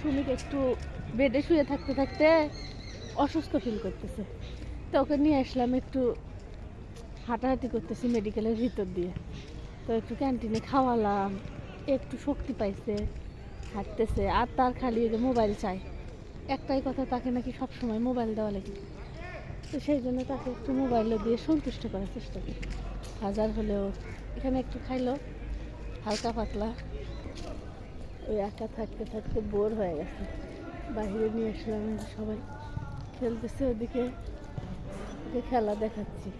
সুমিক একটু বেডে শুয়ে থাকতে থাকতে অসুস্থ ফিল করতেছে। তো ওকে নিয়ে আসলাম একটু হাঁটাহাঁটি করতেছি মেডিকেলের ভিতর দিয়ে। তো একটু ক্যান্টিনে খাওয়ালাম, একটু শক্তি পাইছে, হাঁটতেছে। আর তার খালি মোবাইল চাই একটাই কথা, তাকে নাকি সবসময় মোবাইল দেওয়া লাগে। তো সেই জন্য তাকে একটু মোবাইলও দিয়ে সন্তুষ্ট করার চেষ্টা করি। হাজার হলেও এখানে একটু খাইলো, হালকা পাতলা। ওই একা থাকতে থাকতে বোর হয়ে গেছে। বাইরে নিয়ে আসলাম সবাই। খেলতেছে ওদিকে। ওকে খেলা দেখাচ্ছি।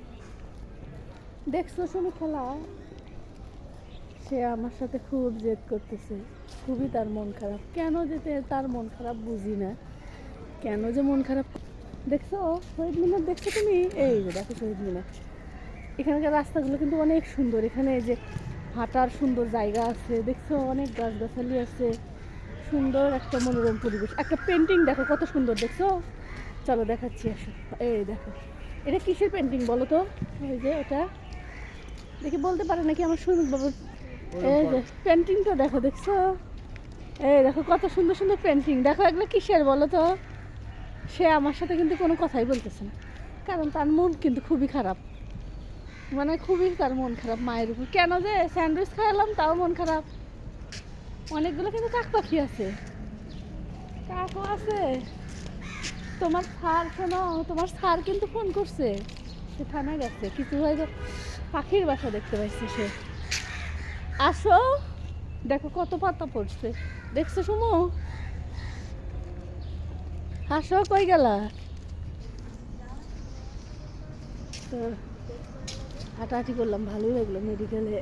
দেখছ শুনে খেলা? সে আমার সাথে খুব জেদ করতেছে। খুবই তার মন খারাপ। কেন যেতে তার মন খারাপ বুঝি না। কেন যে মন খারাপ? দেখছ? শহীদ মিনার দেখছ তুমি? এই যে দেখো শহীদ মিনার। এখানকার রাস্তাগুলো কিন্তু অনেক সুন্দর। এখানে যে হাঁটার সুন্দর জায়গা আছে। দেখছ অনেক গাছগাছালি আছে। সুন্দর একটা মনোরম পরিবেশ। একটা পেন্টিং দেখো কত সুন্দর দেখছ? চলো দেখাচ্ছি আসো। এই দেখো। এটা কিসের পেন্টিং বলো তো? এই যে এটা। দেখি বলতে পারে নাকি আমার সুন্দর বাবু? এই যে পেন্টিংটা দেখো দেখছ? এই দেখো কত সুন্দর সুন্দর পেন্টিং দেখো এগুলো কিসের বলো তো? সে আমার সাথে কিন্তু কোনো কথাই বলতেছে না। কারণ তার মন কিন্তু খুবই খারাপ। মানে খুবই তার মন খারাপ মায়ের উপর। কেন যে স্যান্ডউইচ খাওয়ালাম তাও মন খারাপ। অনেকগুলো কিন্তু কাক পাখি আছে। কাকও আছে। তোমার স্যার, শোনো, তোমার স্যার কিন্তু ফোন করছে। সে থানায় গেছে। কিছু হয়তো পাখির বাসা দেখতে পাইছে সে। আসো। দেখো কত পাতা পড়ছে। দেখছ সুমু? আসো, কই গেলা? তো হাঁটাহাঁটি করলাম, ভালোই লাগল। মেডিকেলে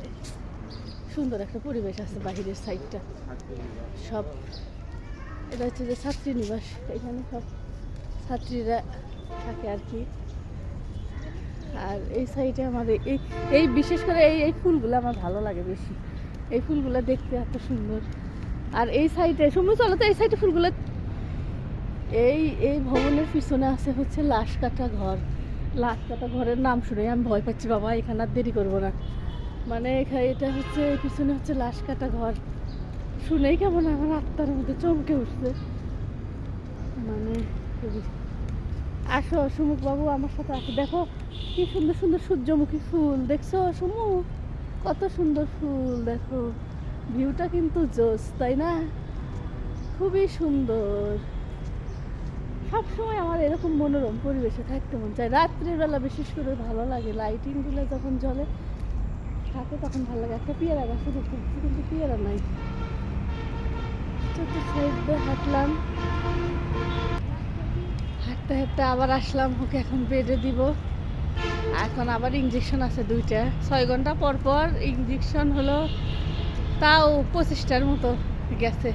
সুন্দর একটা পরিবেশ আছে বাহিরের সাইডটা সব, এটা হচ্ছে যে ছাত্রী নিবাস, এখানে সব ছাত্রীরা থাকে আর কি। আর এই সাইডে আমাদের এই এই বিশেষ করে এই এই ফুলগুলো আমার ভালো লাগে বেশি। এই ফুলগুলো দেখতে এত সুন্দর। আর এই সাইডে সময় চলো তো এই সাইডে ফুলগুলো। এই এই ভবনের পিছনে আছে হচ্ছে লাশ কাটা ঘর। লাশ ঘরের নাম শুনে আমি ভয় পাচ্ছি, বাবা, এখানে আর দেরি করব না। মানে এখানে এটা হচ্ছে পিছনে হচ্ছে লাশ কাটা ঘর। শুনেই কেমন আমার আত্মার মধ্যে চমকে উঠছে। মানে আসো সুমুক বাবু, আমার সাথে আসো। দেখো, কি সুন্দর সুন্দর সূর্যমুখী ফুল। দেখছ, সুমু? কত সুন্দর ফুল, দেখো। ভিউটা কিন্তু জোস, তাই না? খুবই সুন্দর। সবসময় আমার এরকম মনোরম পরিবেশে থাকতে মন চায়। রাত্রিবেলা বিশেষ করে ভালো লাগে লাইটিংগুলো যখন জ্বলে থাকে তখন ভালো লাগে। একটা পেয়ারা গাছে দেখতে পাচ্ছি কিন্তু পেয়ারা নাই। চতুর্থ সাইড হাঁটলাম। হাঁটতে হাঁটতে আবার আসলাম, ওকে এখন বেডে দিব। এখন আবার ইঞ্জেকশন আছে দুইটা। ছয় ঘণ্টা পর পর ইঞ্জেকশন হলো, তাও পঁচিশটার মতো গেছে।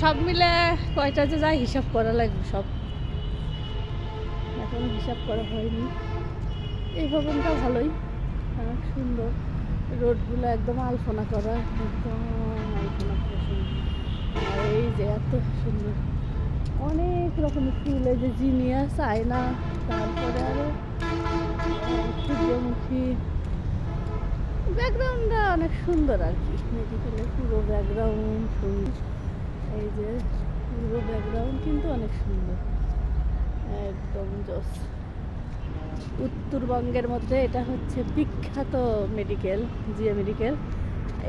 সব মিলে কয়টা যে যায় হিসাব করা লাগবে সব। এখনও হিসাব করা হয়নি। এই ভবনটা ভালোই সুন্দর। রোডগুলো একদম আলপনা করা একদম আলপনা করা। সুন্দর। এই যে এত সুন্দর অনেক রকমের ফুল এই যে জিনিয়াস আয়না তারপরে আরও আহ, সূর্যমুখী ব্যাকগ্রাউন্ডটা অনেক সুন্দর আর কি। মেডিকেলের পুরো ব্যাকগ্রাউন্ড সুন্দর। এই যে পুরো ব্যাকগ্রাউন্ড কিন্তু অনেক সুন্দর। একদম উত্তরবঙ্গের মধ্যে এটা হচ্ছে বিখ্যাত মেডিকেল জিএ মেডিকেল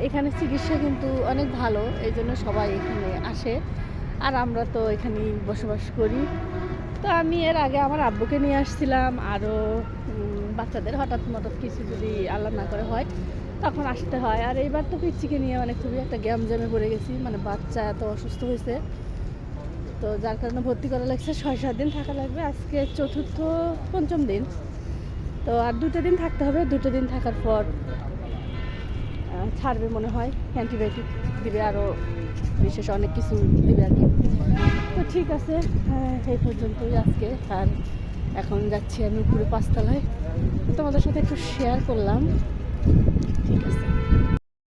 এখানে চিকিৎসা কিন্তু অনেক ভালো, এই জন্য সবাই এখানে আসে। আর আমরা তো এখানেই বসবাস করি। তো আমি এর আগে আমার আব্বুকে নিয়ে আসছিলাম, আরও বাচ্চাদের হঠাৎ মঠাৎ কিছু যদি আল্লাহ না করে হয়, তখন আসতে হয়। আর এইবার তো পিচ্ছিকে নিয়ে মানে খুবই একটা গ্যাম জ্যামে পড়ে গেছি। মানে বাচ্চা এত অসুস্থ হয়েছে। তো যার কারণে ভর্তি করা লাগছে। ছয় সাত দিন থাকা লাগবে। আজকে চতুর্থ পঞ্চম দিন। তো আর দুটো দিন থাকতে হবে। দুটো দিন থাকার পর ছাড়বে মনে হয়। অ্যান্টিবায়োটিক দিবে আরও বিশেষ অনেক কিছু দিবে আর কি। তো ঠিক আছে। হ্যাঁ, এই পর্যন্তই আজকে। আর এখন যাচ্ছি আমি উপরে পাঁচতলায়। তোমাদের সাথে একটু শেয়ার করলাম। ঠিক আছে।